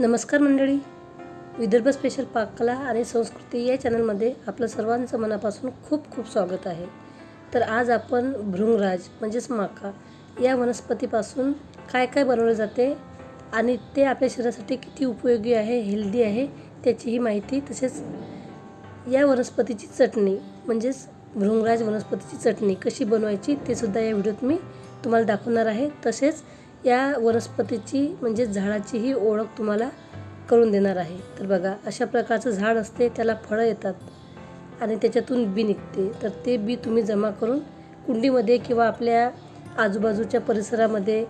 नमस्कार मंडळी. विदर्भ स्पेशल पाककला आणि संस्कृती या चॅनलमध्ये आपलं सर्वांचं मनापासून खूप खूप स्वागत आहे. तर आज आपण भृंगराज म्हणजेच माका या वनस्पतीपासून काय काय बनवले जाते आणि ते आपल्या शरीरासाठी किती उपयोगी आहे हेल्दी आहे त्याचीही माहिती तसेच या वनस्पतीची चटणी म्हणजेच भृंगराज वनस्पतीची चटणी कशी बनवायची ते सुद्धा या व्हिडिओत मी तुम्हाला दाखवणार आहे. तसेच या वनस्पतीची म्हणजे झाडाचीही ओळख तुम्हाला करून देणार आहे. तर बघा अशा प्रकारचं झाड असते त्याला फळं येतात आणि त्याच्यातून बी निघते. तर ते बी तुम्ही जमा करून कुंडीमध्ये किंवा आपल्या आजूबाजूच्या परिसरामध्ये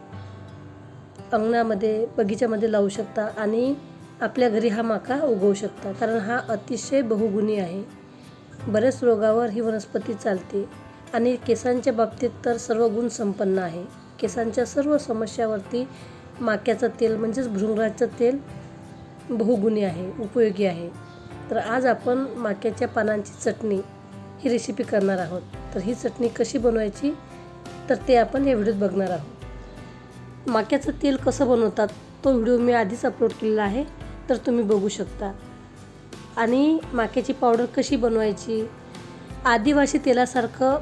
अंगणामध्ये बगीच्यामध्ये लावू शकता आणि आपल्या घरी हा माका उगवू शकता. कारण हा अतिशय बहुगुणी आहे. बऱ्याच रोगावर ही वनस्पती चालते आणि केसांच्या बाबतीत तर सर्व गुण संपन्न आहे. केसांच्या सर्व समस्यावरती माक्याचं तेल म्हणजेच भृंगराचं तेल बहुगुणी आहे उपयोगी आहे. तर आज आपण माक्याच्या पानांची चटणी ही रेसिपी करणार आहोत. तर ही चटणी कशी बनवायची? तर ते आपण या व्हिडिओत बघणार आहोत. माक्याचं तेल कसं बनवतात तो व्हिडिओ मी आधीच अपलोड केलेला आहे तर तुम्ही बघू शकता. आणि माक्याची पावडर कशी बनवायची? आदिवासी तेलासारखं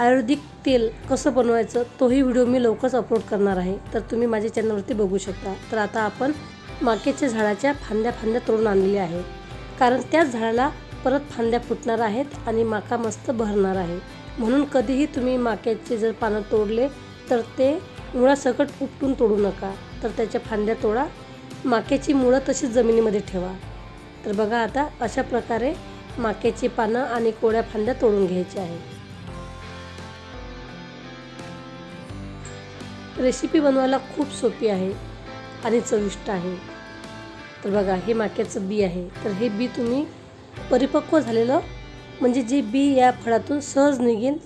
आयुर्वेदिक तेल कसं बनवायचं तोही व्हिडिओ मी लवकरच अपलोड करणार आहे. तर तुम्ही माझ्या चॅनलवरती बघू शकता. तर आता आपण माक्याच्या झाडाच्या फांद्या फांद्या तोडून आणलेल्या आहेत. कारण त्याच झाडाला परत फांद्या फुटणार आहेत आणि माका मस्त भरणार आहे. म्हणून कधीही तुम्ही माक्याचे जर पानं तोडले तर ते मुळासकट उपटून तोडू नका. तर त्याच्या फांद्या तोडा. माक्याची मुळं तशीच जमिनीमध्ये ठेवा. तर बघा आता अशा प्रकारे माक्याची पानं आणि कोळ्या फांद्या तोडून घ्यायच्या आहेत. रेसिपी बनवायला खूप सोपी आहे आणि चविष्ट आहे. तर बघा हे माक्याचं बी आहे. तर हे बी तुम्ही परिपक्व झालेलं म्हणजे जे बी या फळातून सहज निघेल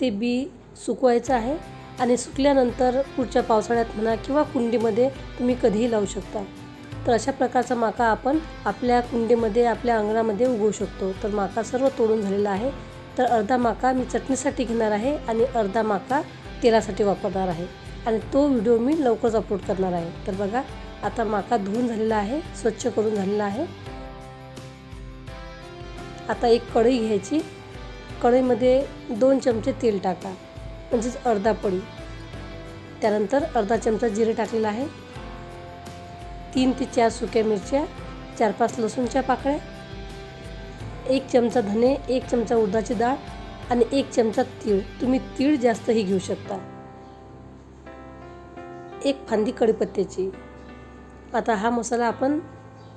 ते बी सुकवायचं आहे आणि सुकल्यानंतर पुढच्या पावसाळ्यात म्हणा किंवा कुंडीमध्ये तुम्ही कधीही लावू शकता. तर अशा प्रकारचा माका आपण आपल्या कुंडीमध्ये आपल्या अंगणामध्ये उगवू शकतो. तर माका सर्व तोडून झालेला आहे. तर अर्धा माका मी चटणीसाठी घेणार आहे आणि अर्धा माका तेलासाठी वापरणार आहे. आणि तो व्हिडिओ मी लवकरच अपलोड करणार आहे. तर बघा आता माका धुवून झालेला आहे स्वच्छ करून झालेला आहे. आता एक कढई घ्यायची. कढईमध्ये दोन चमचे तेल टाका म्हणजेच अर्धा पडी त्यानंतर अर्धा चमचा जिरे टाकलेला आहे. तीन ते चार सुक्या मिरच्या चार पाच लसूणच्या पाकळ्या एक चमचा धने एक चमचा उडदाची डाळ आणि एक चमचा तीळ. तुम्ही तीळ जास्तही घेऊ शकता. एक फांदी कढीपत्त्याची आता हा मसाला आपण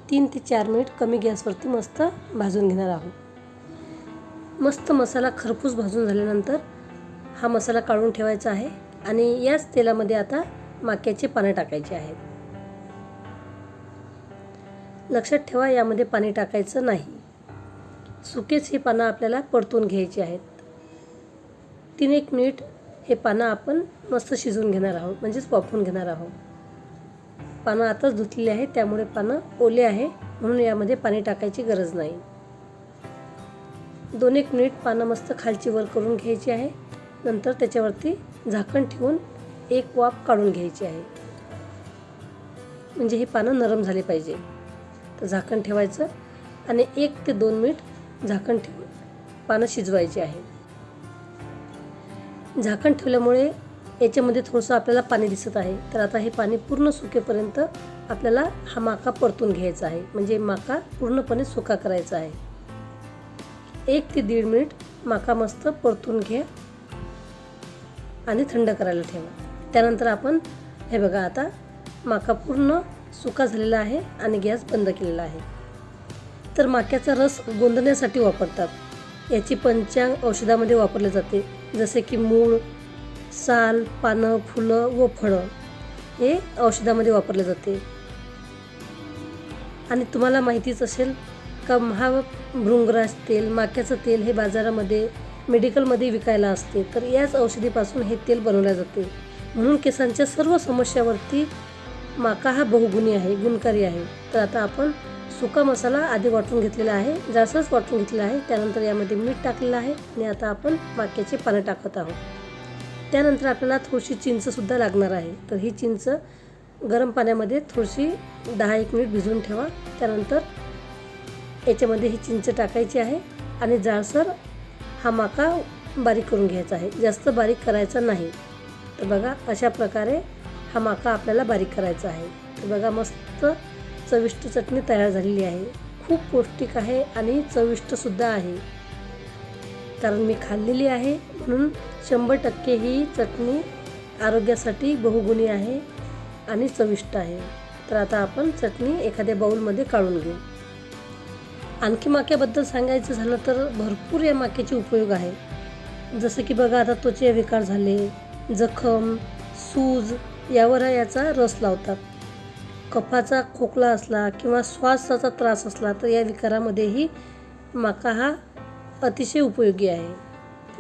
तीन ते चार मिनिट कमी गॅसवरती मस्त भाजून घेणार आहोत. मस्त मसाला खरपूस भाजून झाल्यानंतर हा मसाला काढून ठेवायचा आहे आणि याच तेलामध्ये आता माक्याचे पानं टाकायचे आहेत. लक्षात ठेवा यामध्ये पाणी टाकायचं नाही. सुकेच ही पानं आपल्याला परतून घ्यायची आहेत. तीन एक मिनिट हे पानं आपण मस्त शिजवून घेणार आहोत म्हणजेच वाफवून घेणार आहोत. पानं आताच धुतलेली आहे त्यामुळे पानं ओले आहे म्हणून यामध्ये पाणी टाकायची गरज नाही. दोन एक मिनिट पानं मस्त खालची वर करून घ्यायची आहे नंतर त्याच्यावरती झाकण ठेवून एक वाफ काढून घ्यायची आहे. म्हणजे ही पानं नरम झाली पाहिजे. तर झाकण ठेवायचं आणि एक ते दोन मिनिट झाकण ठेवून पानं शिजवायची आहे. झाकण ठेवल्यामुळे याच्यामध्ये थोडंसं आपल्याला पाणी दिसत आहे. तर आता हे पाणी पूर्ण सुकेपर्यंत आपल्याला हा माका परतून घ्यायचा आहे. म्हणजे माका पूर्णपणे सुका करायचा आहे. एक ते दीड मिनिट माका मस्त परतून घ्या आणि थंड करायला ठेवा. त्यानंतर आपण हे बघा आता माका पूर्ण सुका झालेला आहे आणि गॅस बंद केलेला आहे. तर माक्याचा रस गोंदण्यासाठी वापरतात. याची पंचांग औषधामध्ये वापरले जाते. जसे की मूळ साल पानं फुलं व फळं हे औषधामध्ये वापरले जाते. आणि तुम्हाला माहितीच असेल का महाभृंगराज तेल माक्याचं तेल हे बाजारामध्ये मेडिकलमध्ये विकायला असते. तर याच औषधीपासून हे तेल बनवले जाते. म्हणून केसांच्या सर्व समस्यावरती माका हा बहुगुणी आहे गुणकारी आहे. तर आता आपण सुका मसाला आधी वाटून घेतलेला आहे. जास्तच वाटून घेतलेला आहे. त्यानंतर यामध्ये मीठ टाकलेलं आहे आणि आता आपण मक्याचे पानं टाकत आहोत. त्यानंतर आपल्याला थोडीशी चिंचसुद्धा लागणार आहे. तर ही चिंच गरम पाण्यामध्ये थोडीशी दहा एक मिनिट भिजवून ठेवा. त्यानंतर याच्यामध्ये ही चिंच टाकायची आहे आणि जाळसर हा माका बारीक करून घ्यायचा आहे. जास्त बारीक करायचा नाही. तर बघा अशा प्रकारे हा माका आपल्याला बारीक करायचा आहे. तर बघा मस्त चविष्ट चटणी तयार झालेली आहे. खूप पौष्टिक आहे आणि चविष्टसुद्धा आहे. कारण मी खाल्लेली आहे म्हणून शंभर टक्के ही चटणी आरोग्यासाठी बहुगुणी आहे आणि चविष्ट आहे. तर आता आपण चटणी एखाद्या बाऊलमध्ये काढून घेऊ. आणखी माक्याबद्दल सांगायचं झालं तर भरपूर या माक्याचे उपयोग आहे. जसं की बघा आता त्वचे विकार झाले जखम सूज यावर याचा रस लावतात. कफाचा खोकला असला किंवा श्वासाचा त्रास असला तर या विकारामध्येही माका हा अतिशय उपयोगी आहे.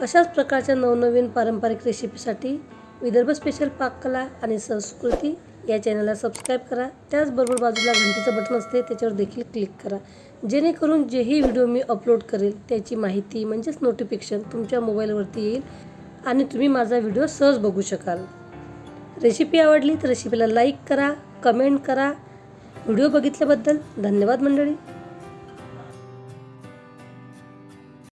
अशाच प्रकारच्या नवनवीन पारंपरिक रेसिपीसाठी विदर्भ स्पेशल पाककला आणि संस्कृती या चॅनलला सबस्क्राईब करा. त्याचबरोबर बाजूला घंटीचं बटन असते त्याच्यावर देखील क्लिक करा. जेणेकरून जेही व्हिडिओ मी अपलोड करेल त्याची माहिती म्हणजेच नोटिफिकेशन तुमच्या मोबाईलवरती येईल आणि तुम्ही माझा व्हिडिओ सहज बघू शकाल. रेसिपी आवडली तर रेसिपीला लाईक करा. कमेंट करा. व्हिडिओ बघितल्याबद्दल धन्यवाद मंडळी.